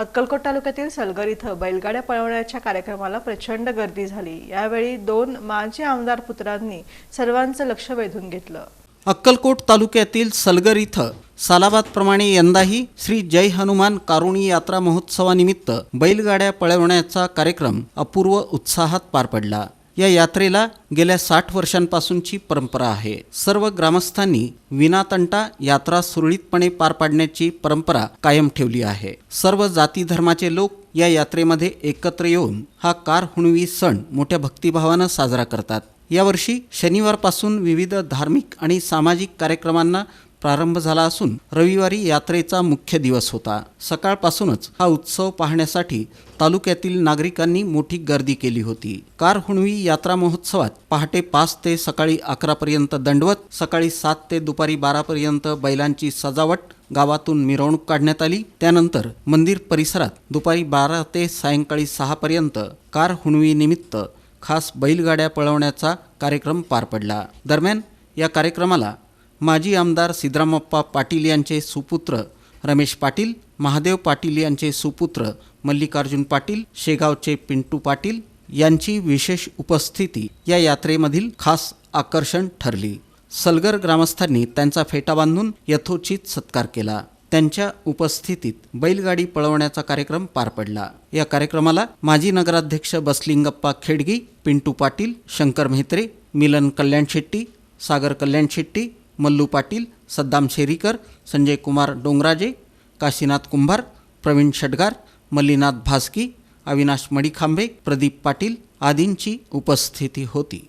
अक्कलकोट तालुक्यातील सलगर इथं बैलगाड्या पळवण्याच्या कार्यक्रमाला प्रचंड गर्दी झाली. यावेळी दोन माजी आमदार पुत्रांनी सर्वांचं लक्ष वेधून घेतलं. अक्कलकोट तालुक्यातील सलगर इथं सालाबादप्रमाणे यंदाही श्री जय हनुमान कारुणी यात्रा महोत्सवानिमित्त बैलगाड्या पळवण्याचा कार्यक्रम अपूर्व उत्साहात पार पडला. या यात्रेला गेल्या साठ वर्षांपासूनची परंपरा आहे. सर्व ग्रामस्थांनी विनातंटा यात्रा सुरळीतपणे पार पाडण्याची परंपरा कायम ठेवली आहे. सर्व जाती धर्माचे लोक या यात्रेमध्ये एकत्र येऊन हा कार हुणवी सण मोठ्या भक्तिभावानं साजरा करतात. यावर्षी शनिवारपासून विविध धार्मिक आणि सामाजिक कार्यक्रमांना प्रारंभ झाला असून रविवारी यात्रेचा मुख्य दिवस होता. सकाळपासूनच हा उत्सव पाहण्यासाठी तालुक्यातील नागरिकांनी मोठी गर्दी केली होती. कार हुणवी यात्रा महोत्सवात पहाटे पाच ते सकाळी अकरापर्यंत दंडवत सकाळी सात ते दुपारी बारापर्यंत बैलांची सजावट गावातून मिरवणूक काढण्यात आली. त्यानंतर मंदिर परिसरात दुपारी बारा ते सायंकाळी सहापर्यंत कार हुणवी निमित्त खास बैलगाड्या पळवण्याचा कार्यक्रम पार पडला. दरम्यान या कार्यक्रमाला माजी आमदार सिद्धरामप्पा पाटील यांचे सुपुत्र रमेश पाटील महादेव पाटील यांचे सुपुत्र मल्लिकार्जुन पाटील शेगावचे पिंटू पाटील यांची विशेष उपस्थिती या यात्रेमधील खास आकर्षण ठरली. सलगर ग्रामस्थांनी त्यांचा फेटा बांधून यथोचित सत्कार केला. त्यांच्या उपस्थितीत बैलगाडी पळवण्याचा कार्यक्रम पार पडला. या कार्यक्रमाला माजी नगराध्यक्ष बसलिंगप्पा खेडगी पिंटू पाटील शंकर म्हेत्रे मिलन कल्याण शेट्टी सागर कल्याण शेट्टी मल्लू पाटील सद्दाम शेरीकर संजय कुमार डोंगराजे काशीनाथ कुंभार प्रवीण शटगार मल्लीनाथ भास्की अविनाश मडिखांबे प्रदीप पाटील आदींची उपस्थिती होती.